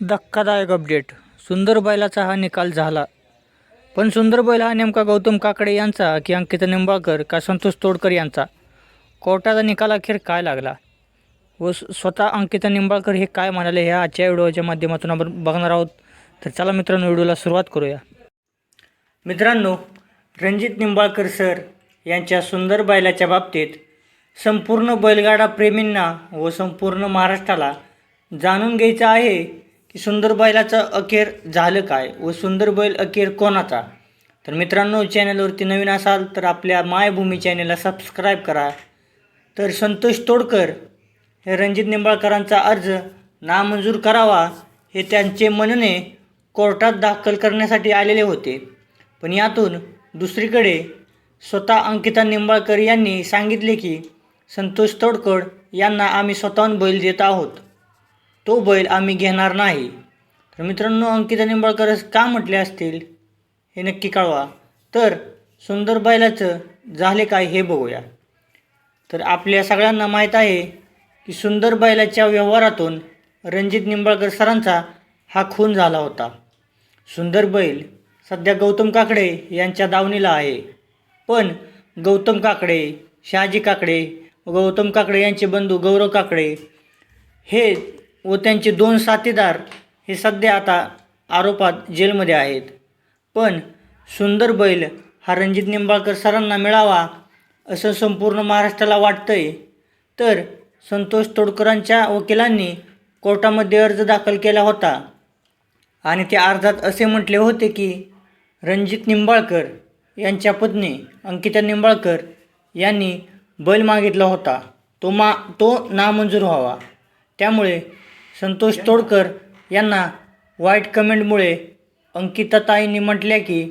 धक्कादायक अपडेट. सुंदर बैलाचा हा निकाल झाला. पण सुंदर बैल हा नेमका गौतम काकडे यांचा की अंकिता निंबाळकर का संतोष तोडकर यांचा? कोर्टाचा निकाल अखेर काय लागला? व स्वतः अंकिता निंबाळकर हे काय म्हणाले ह्या आजच्या व्हिडिओच्या माध्यमातून आपण बघणार आहोत. तर चला मित्रांनो व्हिडिओला सुरुवात करूया. मित्रांनो रणजित निंबाळकर सर यांच्या सुंदर बैलाच्या बाबतीत संपूर्ण बैलगाडा प्रेमींना व संपूर्ण महाराष्ट्राला जाणून घ्यायचं आहे की सुंदर बैलाचं अखेर झालं काय व सुंदर बैल अखेर कोणाचा? तर मित्रांनो चॅनलवरती नवीन असाल तर आपल्या मायभूमी चॅनलला सबस्क्राईब करा. तर संतोष तोडकर हे रणजित निंबाळकरांचा अर्ज नामंजूर करावा हे त्यांचे म्हणणे कोर्टात दाखल करण्यासाठी आलेले होते. पण यातून दुसरीकडे स्वतः अंकिता निंबाळकर यांनी सांगितले की संतोष तोडकर यांना आम्ही स्वतःहून बैल देत आहोत. तो बैल आम्ही घेणार नाही. तर मित्रांनो अंकिता निंबाळकर का म्हटले असतील हे नक्की कळवा. तर सुंदर बैलाचं झाले काय हे बघूया. तर आपल्या सगळ्यांना माहीत आहे की सुंदर बैलाच्या व्यवहारातून रणजित निंबाळकर सरांचा हा खून झाला होता. सुंदर बैल सध्या गौतम काकडे यांच्या दावणीला आहे. पण गौतम काकडे शहाजी काकडे गौतम काकडे यांचे बंधू गौरव काकडे हे व त्यांचे दोन साथीदार हे सध्या आता आरोपात जेलमध्ये आहेत. पण सुंदर बैल हा रणजित निंबाळकर सरांना मिळावा असं संपूर्ण महाराष्ट्राला वाटतंय. तर संतोष तोडकरांच्या वकिलांनी कोर्टामध्ये अर्ज दाखल केला होता. आणि त्या अर्जात असे म्हटले होते की रणजित निंबाळकर यांच्या पत्नी अंकिता निंबाळकर यांनी बैल मागितला होता. तो मा तो नामंजूर व्हावा. त्यामुळे संतोष तोडकर यांना वाईट कमेंटमुळे अंकिताताईंनी म्हटल्या की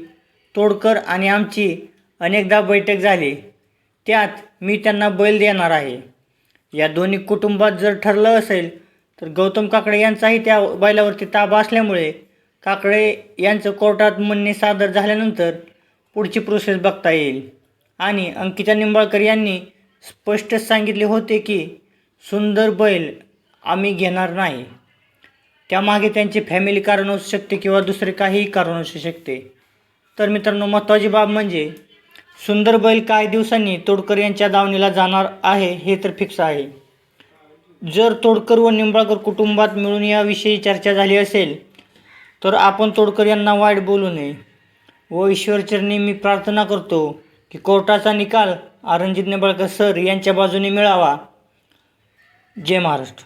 तोडकर आणि आमची अनेकदा बैठक झाली. त्यात मी त्यांना बैल देणार आहे. या दोन्ही कुटुंबात जर ठरलं असेल तर गौतम काकडे यांचाही त्या बैलावरती ताबा असल्यामुळे काकडे यांचं कोर्टात म्हणणे सादर झाल्यानंतर पुढची प्रोसेस बघता येईल. आणि अंकिता निंबाळकर यांनी स्पष्ट सांगितले होते की सुंदर बैल आम्ही घेणार नाही. त्यामागे त्यांची फॅमिली कारण असू शकते किंवा दुसरे काहीही कारण असू शकते. तर मित्रांनो महत्त्वाची बाब म्हणजे सुंदर बैल काही दिवसांनी तोडकर यांच्या दावणीला जाणार आहे हे तर फिक्स आहे. जर तोडकर व निंबाळकर कुटुंबात मिळून याविषयी चर्चा झाली असेल तर आपण तोडकर यांना वाईट बोलू नये. व ईश्वरचरणी मी प्रार्थना करतो की कोर्टाचा निकाल रणजित निंबाळकर सर यांच्या बाजूने मिळावा. जय महाराष्ट्र.